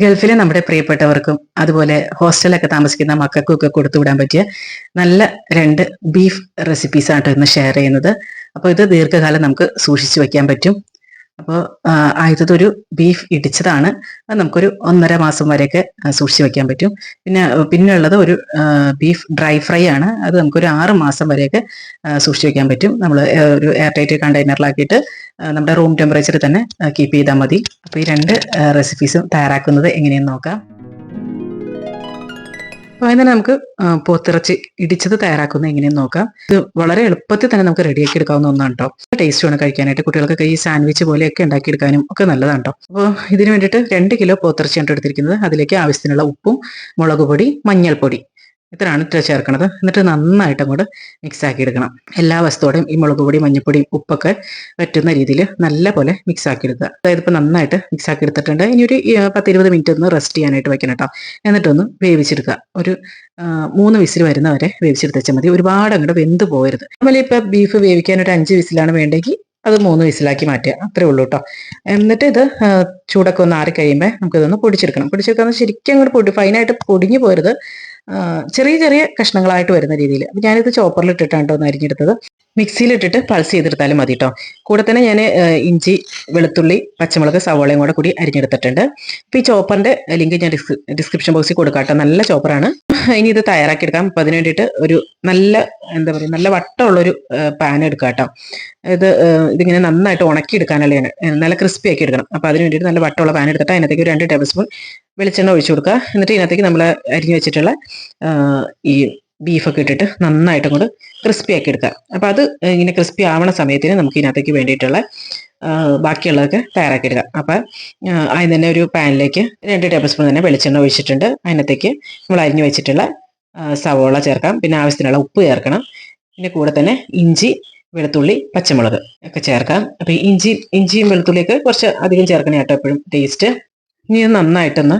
ഗൾഫിലെ നമ്മുടെ പ്രിയപ്പെട്ടവർക്കും അതുപോലെ ഹോസ്റ്റലൊക്കെ താമസിക്കുന്ന മക്കൾക്കും ഒക്കെ കൊടുത്തുവിടാൻ പറ്റിയ നല്ല രണ്ട് ബീഫ് റെസിപ്പീസ് ആണ് ഇന്ന് ഷെയർ ചെയ്യുന്നത്. അപ്പോൾ ഇത് ദീർഘകാലം നമുക്ക് സൂക്ഷിച്ചു വെക്കാൻ പറ്റും. അപ്പോൾ ആദ്യത്തത് ഒരു ബീഫ് ഇടിച്ചതാണ്. അത് നമുക്കൊരു ഒന്നര മാസം വരെയൊക്കെ സൂക്ഷിച്ച് വെക്കാൻ പറ്റും. പിന്നെ പിന്നെയുള്ളത് ഒരു ബീഫ് ഡ്രൈ ഫ്രൈ ആണ്. അത് നമുക്കൊരു ആറ് മാസം വരെയൊക്കെ സൂക്ഷിച്ച് വെക്കാൻ പറ്റും. നമ്മൾ ഒരു എയർ ടൈറ്റ് കണ്ടെയ്നറിലാക്കിയിട്ട് നമ്മുടെ റൂം ടെമ്പറേച്ചറിൽ തന്നെ കീപ്പ് ചെയ്താൽ മതി. അപ്പോൾ ഈ രണ്ട് റെസിപ്പീസും തയ്യാറാക്കുന്നത് എങ്ങനെയെന്ന് നോക്കാം. അപ്പോൾ അതിന് നമുക്ക് പോത്തിറച്ചി ഇടിച്ചത് തയ്യാറാക്കുന്ന എങ്ങനെയെന്ന് നോക്കാം. ഇത് വളരെ എളുപ്പത്തിൽ തന്നെ നമുക്ക് റെഡിയാക്കി എടുക്കാവുന്ന ഒന്നാണ് കേട്ടോ ടേസ്റ്റ് വേണം കഴിക്കാനായിട്ട്. കുട്ടികൾക്കൊക്കെ ഈ സാൻഡ്വിച്ച് പോലെയൊക്കെ ഉണ്ടാക്കിയെടുക്കാനും ഒക്കെ നല്ലതാണ് കേട്ടോ അപ്പോൾ ഇതിന് വേണ്ടിയിട്ട് രണ്ട് കിലോ പോത്തിറച്ചിയാണ് എടുത്തിരിക്കുന്നത്. അതിലേക്ക് ആവശ്യത്തിനുള്ള ഉപ്പും മുളക് പൊടി മഞ്ഞൾപ്പൊടി. ഇത്രയാണ് ഇത്ര ചേർക്കുന്നത് എന്നിട്ട് നന്നായിട്ട് അങ്ങോട്ട് മിക്സ് ആക്കി എടുക്കണം. എല്ലാ വസ്തുവോടെയും ഈ മുളക് പൊടി മഞ്ഞൾപ്പൊടിയും ഉപ്പൊക്കെ പറ്റുന്ന രീതിയിൽ നല്ല പോലെ മിക്സ് ആക്കി എടുക്കുക. അതായത് ഇപ്പം നന്നായിട്ട് മിക്സ് ആക്കി എടുത്തിട്ടുണ്ട്. ഇനി ഒരു ഈ, പത്ത് ഇരുപത് മിനിറ്റ് ഒന്ന് റെസ്റ്റ് ചെയ്യാനായിട്ട് വെക്കണം കേട്ടോ. എന്നിട്ടൊന്ന് വേവിച്ചെടുക്കുക. ഒരു മൂന്ന് വിസിൽ വരുന്നവരെ വേവിച്ചെടുത്ത് മതി. ഒരുപാട് അങ്ങോട്ട് വെന്ത് പോകരുത്. നമ്മൾ ഇപ്പം ബീഫ് വേവിക്കാൻ ഒരു അഞ്ച് വിസിലാണ് വേണ്ടെങ്കിൽ അത് മൂന്ന് വിസിലാക്കി മാറ്റുക. അത്രേ ഉള്ളൂ കേട്ടോ. എന്നിട്ട് ഇത് ചൂടൊക്കെ ഒന്ന് ആറി കഴിയുമ്പോൾ നമുക്കിതൊന്ന് പൊടിച്ചെടുക്കണം. പൊടിച്ചെടുക്കാൻ ശരിക്കും അങ്ങോട്ട് പൊടി ഫൈനായിട്ട് പൊടിഞ്ഞു പോരുത് ചെറിയ ചെറിയ കഷ്ണങ്ങളായിട്ട് വരുന്ന രീതിയിൽ. അപ്പം ഞാനിത് ചോപ്പറിൽ ഇട്ടിട്ടാണ് കേട്ടോ ഒന്ന് അരിഞ്ഞെടുത്തത്. മിക്സിയിലിട്ടിട്ട് പൾസ് ചെയ്തെടുത്താലും മതി കേട്ടോ കൂടെ തന്നെ ഞാൻ ഇഞ്ചി വെളുത്തുള്ളി പച്ചമുളക് സവോളയും കൂടെ കൂടി അരിഞ്ഞെടുത്തിട്ടുണ്ട്. അപ്പോൾ ഈ ചോപ്പറിന്റെ ലിങ്ക് ഞാൻ ഡിസ്ക്രിപ്ഷൻ ബോക്സിൽ കൊടുക്കാം കേട്ടോ നല്ല ചോപ്പറാണ് ഇനി ഇത് തയ്യാറാക്കി എടുക്കാം. അപ്പം അതിന് വേണ്ടിയിട്ട് ഒരു നല്ല എന്താ പറയുക നല്ല വട്ടമുള്ളൊരു പാൻ എടുക്കാം കേട്ടോ. ഇത് ഇതിങ്ങനെ നന്നായിട്ട് ഉണക്കി എടുക്കാനല്ലേ നല്ല ക്രിസ്പി ആക്കി എടുക്കണം. അപ്പോൾ അതിന് വേണ്ടിയിട്ട് നല്ല വട്ടമുള്ള പാൻ എടുത്തിട്ട് അതിനകത്തേക്ക് ഒരു രണ്ട് ടേബിൾ സ്പൂൺ വെളിച്ചെണ്ണ ഒഴിച്ചു കൊടുക്കുക. എന്നിട്ട് ഇതിനകത്തേക്ക് നമ്മൾ അരിഞ്ഞു വെച്ചിട്ടുള്ള ഈ ബീഫൊക്കെ ഇട്ടിട്ട് നന്നായിട്ട് അങ്ങോട്ട് ക്രിസ്പി ആക്കി എടുക്കുക. അപ്പോൾ അത് ഇങ്ങനെ ക്രിസ്പി ആവണ സമയത്തിന് നമുക്ക് ഇതിനകത്തേക്ക് വേണ്ടിയിട്ടുള്ള ബാക്കിയുള്ളതൊക്കെ തയ്യാറാക്കി എടുക്കുക അപ്പം അതിന് തന്നെ ഒരു പാനിലേക്ക് രണ്ട് ടേബിൾ സ്പൂൺ തന്നെ വെളിച്ചെണ്ണ ഒഴിച്ചിട്ടുണ്ട്. അതിനകത്തേക്ക് നമ്മൾ അരിഞ്ഞു വെച്ചിട്ടുള്ള സവോള ചേർക്കാം. പിന്നെ ആവശ്യത്തിനുള്ള ഉപ്പ് ചേർക്കണം. പിന്നെ കൂടെ തന്നെ ഇഞ്ചി വെളുത്തുള്ളി പച്ചമുളക് ഒക്കെ ചേർക്കാം. അപ്പം ഈ ഇഞ്ചി ഇഞ്ചിയും വെളുത്തുള്ളിയൊക്കെ കുറച്ച് അധികം ചേർക്കണേ കേട്ടോ എപ്പോഴും ടേസ്റ്റ് ഇനി നന്നായിട്ടൊന്ന്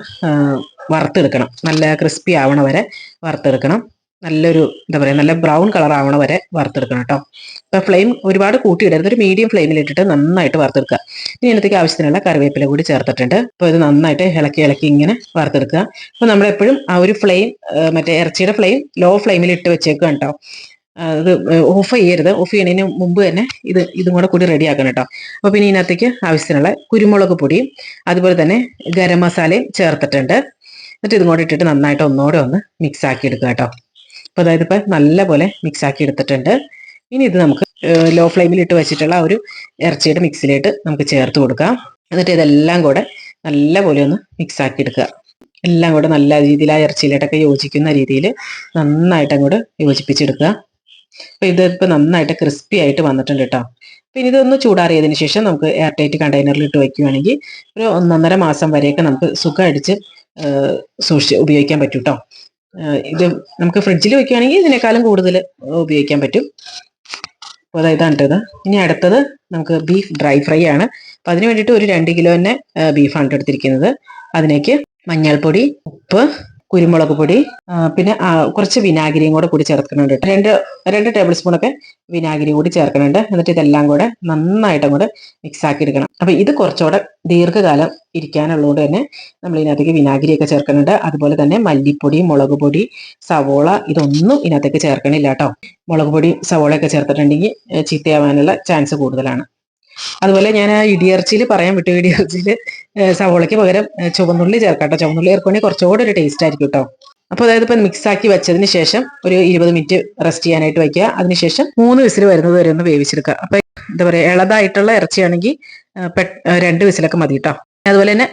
വറുത്തെടുക്കണം. നല്ല ക്രിസ്പി ആവണ വരെ വറുത്തെടുക്കണം. നല്ലൊരു എന്താ പറയുക നല്ല ബ്രൗൺ കളർ ആവണ വരെ വറുത്തെടുക്കണം കേട്ടോ ഇപ്പം ഫ്ലെയിം ഒരുപാട് കൂട്ടിയിടരുത്. ഒരു മീഡിയം ഫ്ലെയിമിൽ ഇട്ടിട്ട് നന്നായിട്ട് വറുത്തെടുക്കുക. ഇനി ഇതിനകത്തേക്ക് ആവശ്യത്തിനുള്ള കറിവേപ്പില കൂടി ചേർത്തിട്ടുണ്ട്. അപ്പോൾ ഇത് നന്നായിട്ട് ഇളക്കി ഇളക്കി ഇങ്ങനെ വറുത്തെടുക്കുക. അപ്പോൾ നമ്മളെപ്പോഴും ആ ഒരു ഫ്ലെയിം മറ്റേ ഇറച്ചിയുടെ ഫ്ലെയിം ലോ ഫ്ലെയിമിൽ ഇട്ട് വെച്ചേക്കുക കേട്ടോ അത് ഓഫ് ചെയ്യരുത്. ഓഫ് ചെയ്യുന്നതിന് മുമ്പ് തന്നെ ഇത് ഇതും കൂടെ കൂടി റെഡി ആക്കണം കേട്ടോ അപ്പോൾ പിന്നെ ഇതിനകത്തേക്ക് ആവശ്യത്തിനുള്ള കുരുമുളക് പൊടിയും അതുപോലെ തന്നെ ഗരം മസാലയും ചേർത്തിട്ടുണ്ട്. എന്നിട്ട് ഇതും കൂടെ ഇട്ടിട്ട് നന്നായിട്ട് ഒന്നുകൂടെ ഒന്ന് മിക്സ് ആക്കി എടുക്കുക കേട്ടോ അപ്പോൾ അതായത് ഇപ്പൊ നല്ല പോലെ മിക്സ് ആക്കി എടുത്തിട്ടുണ്ട്. ഇനി ഇത് നമുക്ക് ലോ ഫ്ലെയിമിൽ ഇട്ട് വെച്ചിട്ടുള്ള ആ ഒരു ഇറച്ചിയുടെ മിക്സിലേക്ക് നമുക്ക് ചേർത്ത് കൊടുക്കാം. എന്നിട്ട് ഇതെല്ലാം കൂടെ നല്ല പോലെ ഒന്ന് മിക്സ് ആക്കി എടുക്കുക. എല്ലാം കൂടെ നല്ല രീതിയിൽ ആ ഇറച്ചിയിലോട്ടൊക്കെ യോജിക്കുന്ന രീതിയിൽ നന്നായിട്ട് അങ്ങോട്ട് യോജിപ്പിച്ചെടുക്കുക. അപ്പോൾ ഇത് ഇപ്പോൾ നന്നായിട്ട് ക്രിസ്പി ആയിട്ട് വന്നിട്ടുണ്ട് കേട്ടോ പിന്നെ ഇതൊന്ന് ചൂടാറിയതിന് ശേഷം നമുക്ക് എയർ ടൈറ്റ് കണ്ടെയ്നറിൽ ഇട്ട് വെക്കുകയാണെങ്കിൽ ഒരു ഒന്നൊന്നര മാസം വരെയൊക്കെ നമുക്ക് സുഖം അടിച്ച് സൂക്ഷിച്ച് ഉപയോഗിക്കാൻ പറ്റും കേട്ടോ ഇത് നമുക്ക് ഫ്രിഡ്ജിൽ വെക്കുകയാണെങ്കിൽ ഇതിനേക്കാളും കൂടുതൽ ഉപയോഗിക്കാൻ പറ്റും. അപ്പോൾ അതായത് ഇതാണ് ഇനി അടുത്തത് നമുക്ക് ബീഫ് ഡ്രൈ ഫ്രൈ ആണ്. അപ്പം അതിന് വേണ്ടിയിട്ട് ഒരു രണ്ട് കിലോ തന്നെ ബീഫാണ് എടുത്തിരിക്കുന്നത്. അതിലേക്ക് മഞ്ഞൾപ്പൊടി ഉപ്പ് കുരുമുളക് പൊടി പിന്നെ കുറച്ച് വിനാഗിരിയും കൂടെ കൂടി ചേർക്കുന്നുണ്ട് രണ്ട് രണ്ട് ടേബിൾ സ്പൂണൊക്കെ വിനാഗിരി കൂടി ചേർക്കുന്നുണ്ട്. എന്നിട്ട് ഇതെല്ലാം കൂടെ നന്നായിട്ടും കൂടെ മിക്സ് ആക്കി എടുക്കണം. അപ്പൊ ഇത് കുറച്ചുകൂടെ ദീർഘകാലം ഇരിക്കാനുള്ളതുകൊണ്ട് തന്നെ നമ്മൾ ഇതിനകത്തേക്ക് വിനാഗിരിയൊക്കെ ചേർക്കുന്നുണ്ട്. അതുപോലെ തന്നെ മല്ലിപ്പൊടി മുളക് പൊടി സവോള ഇതൊന്നും ഇതിനകത്തേക്ക് ചേർക്കണില്ല കേട്ടോ. മുളക് പൊടി സവോളയൊക്കെ ചേർത്തിട്ടുണ്ടെങ്കിൽ ചീത്തയാവാനുള്ള ചാൻസ് കൂടുതലാണ്. അതുപോലെ ഞാൻ ആ ഇടിയർച്ചിയിൽ പറയാൻ വിട്ടു ഇടിയർച്ചിയിൽ സവോളയ്ക്ക് പകരം ചുവന്നുള്ളി ചേർക്കാം കേട്ടോ. ചുവന്നുള്ളി ചേർക്കുകയാണെങ്കിൽ കുറച്ചുകൂടെ ഒരു ടേസ്റ്റ് ആയിരിക്കും കേട്ടോ. അപ്പോൾ അതായത് ഇപ്പം മിക്സ് ആക്കി വെച്ചതിന് ശേഷം ഒരു ഇരുപത് മിനിറ്റ് റെസ്റ്റ് ചെയ്യാനായിട്ട് വെക്കുക അതിനുശേഷം മൂന്ന് വിസിൽ വരുന്നത് വരെ ഒന്ന് വേവിച്ചെടുക്കുക. അപ്പൊ എന്താ പറയുക ഇളതായിട്ടുള്ള ഇറച്ചിയാണെങ്കിൽ രണ്ട് വിസിലൊക്കെ മതി കേട്ടോ. അതുപോലെ തന്നെ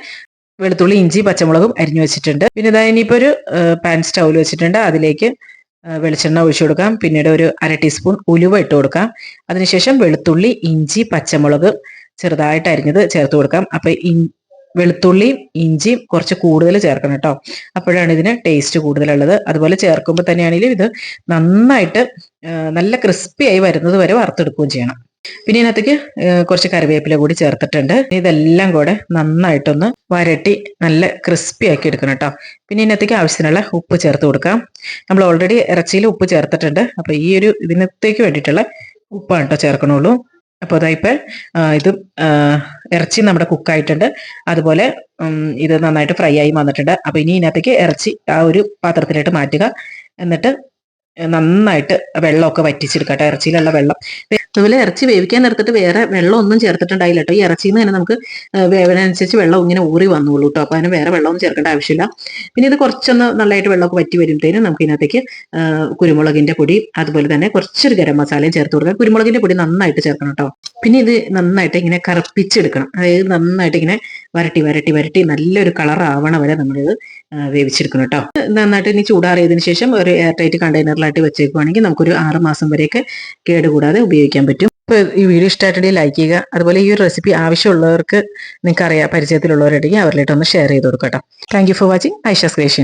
വെളുത്തുള്ളി ഇഞ്ചി പച്ചമുളകും അരിഞ്ഞു വെച്ചിട്ടുണ്ട്. പിന്നെ ഇതാ ഇനിയിപ്പോൾ ഒരു പാൻ സ്റ്റൗവിൽ വെച്ചിട്ടുണ്ട്. അതിലേക്ക് വെളിച്ചെണ്ണ ഒഴിച്ചു കൊടുക്കാം. പിന്നീട് ഒരു അര ടീസ്പൂൺ ഉലുവ ഇട്ട് കൊടുക്കാം. അതിനുശേഷം വെളുത്തുള്ളി ഇഞ്ചി പച്ചമുളക് ചെറുതായിട്ട് അരിഞ്ഞത് ചേർത്ത് കൊടുക്കാം. അപ്പൊ വെളുത്തുള്ളിയും ഇഞ്ചിയും കുറച്ച് കൂടുതൽ ചേർക്കണം കേട്ടോ. അപ്പോഴാണ് ഇതിന് ടേസ്റ്റ് കൂടുതലുള്ളത്. അതുപോലെ ചേർക്കുമ്പോൾ തന്നെയാണെങ്കിലും ഇത് നന്നായിട്ട് നല്ല ക്രിസ്പി ആയി വരുന്നത് വരെ വറുത്തെടുക്കുകയും ചെയ്യണം. പിന്നെ ഇതിനകത്തേക്ക് കുറച്ച് കറിവേപ്പില കൂടി ചേർത്തിട്ടുണ്ട്. ഇതെല്ലാം കൂടെ നന്നായിട്ടൊന്ന് വരട്ടി നല്ല ക്രിസ്പി ആക്കി എടുക്കണം കേട്ടോ പിന്നെ ഇതിനകത്തേക്ക് ആവശ്യത്തിനുള്ള ഉപ്പ് ചേർത്ത് കൊടുക്കാം. നമ്മൾ ഓൾറെഡി ഇറച്ചിയിൽ ഉപ്പ് ചേർത്തിട്ടുണ്ട്. അപ്പൊ ഈ ഒരു ഇതിനത്തേക്ക് വേണ്ടിയിട്ടുള്ള ഉപ്പാണ് കേട്ടോ ചേർക്കണുള്ളൂ. അപ്പോൾ അതാ ഇപ്പൊ ഇത് ഇറച്ചി നമ്മുടെ കുക്കായിട്ടുണ്ട് അതുപോലെ ഇത് നന്നായിട്ട് ഫ്രൈ ആയി വന്നിട്ടുണ്ട്. അപ്പോൾ ഇനി ഇതിനകത്തേക്ക് ഇറച്ചി ആ ഒരു പാത്രത്തിലോട്ട് മാറ്റുക. എന്നിട്ട് നന്നായിട്ട് വെള്ളമൊക്കെ വറ്റിച്ചെടുക്കട്ടെ ഇറച്ചിയിലുള്ള വെള്ളം. അതുപോലെ ഇറച്ചി വേവിക്കാൻ നിർത്തിട്ട് വേറെ വെള്ളം ഒന്നും ചേർത്തിട്ടുണ്ടായില്ല കേട്ടോ. ഈ ഇറച്ചിയിൽ നിന്ന് തന്നെ നമുക്ക് വേവന അനുസരിച്ച് വെള്ളം ഇങ്ങനെ ഊറി വന്നോളൂ കേട്ടോ. അപ്പോൾ അതിന് വേറെ വെള്ളമൊന്നും ചേർക്കേണ്ട ആവശ്യമില്ല. പിന്നെ ഇത് കുറച്ചൊന്ന് നല്ലതായിട്ട് വെള്ളമൊക്കെ വറ്റി വരുമ്പോഴത്തേനും നമുക്ക് ഇതിനകത്തേക്ക് കുരുമുളകിന്റെ പൊടി അതുപോലെ തന്നെ കുറച്ചൊരു ഗരം മസാലയും ചേർത്ത് കൊടുക്കാം. കുരുമുളകിന്റെ പൊടി നന്നായിട്ട് ചേർക്കണം കേട്ടോ. പിന്നെ ഇത് നന്നായിട്ട് ഇങ്ങനെ കറുപ്പിച്ചെടുക്കണം. അതായത് നന്നായിട്ട് ഇങ്ങനെ വരട്ടി വരട്ടി വരട്ടി നല്ലൊരു കളർ ആവണ വരെ നമ്മളിത് വേവിച്ചെടുക്കണം കേട്ടോ നന്നായിട്ട് ഇനി ചൂടാറിയതിനു ശേഷം ഒരു എയർ ടൈറ്റ് കണ്ടെയ്നറിലായിട്ട് വെച്ചേക്കുവാണെങ്കിൽ നമുക്കൊരു ആറ് മാസം വരെയൊക്കെ കേടുകൂടാതെ ഉപയോഗിക്കാൻ പറ്റും. അപ്പോൾ ഈ വീഡിയോ ഇഷ്ടമായിട്ടുണ്ടെങ്കിൽ ലൈക്ക് ചെയ്യുക. അതുപോലെ ഈ ഒരു റെസിപ്പി ആവശ്യമുള്ളവർക്ക് നിങ്ങൾക്ക് അറിയാം പരിചയത്തിലുള്ളവരുണ്ടെങ്കിൽ അവരിലായിട്ട് ഒന്ന് ഷെയർ ചെയ്ത് കൊടുക്കാം കേട്ടോ thank you for watching Aisha's creation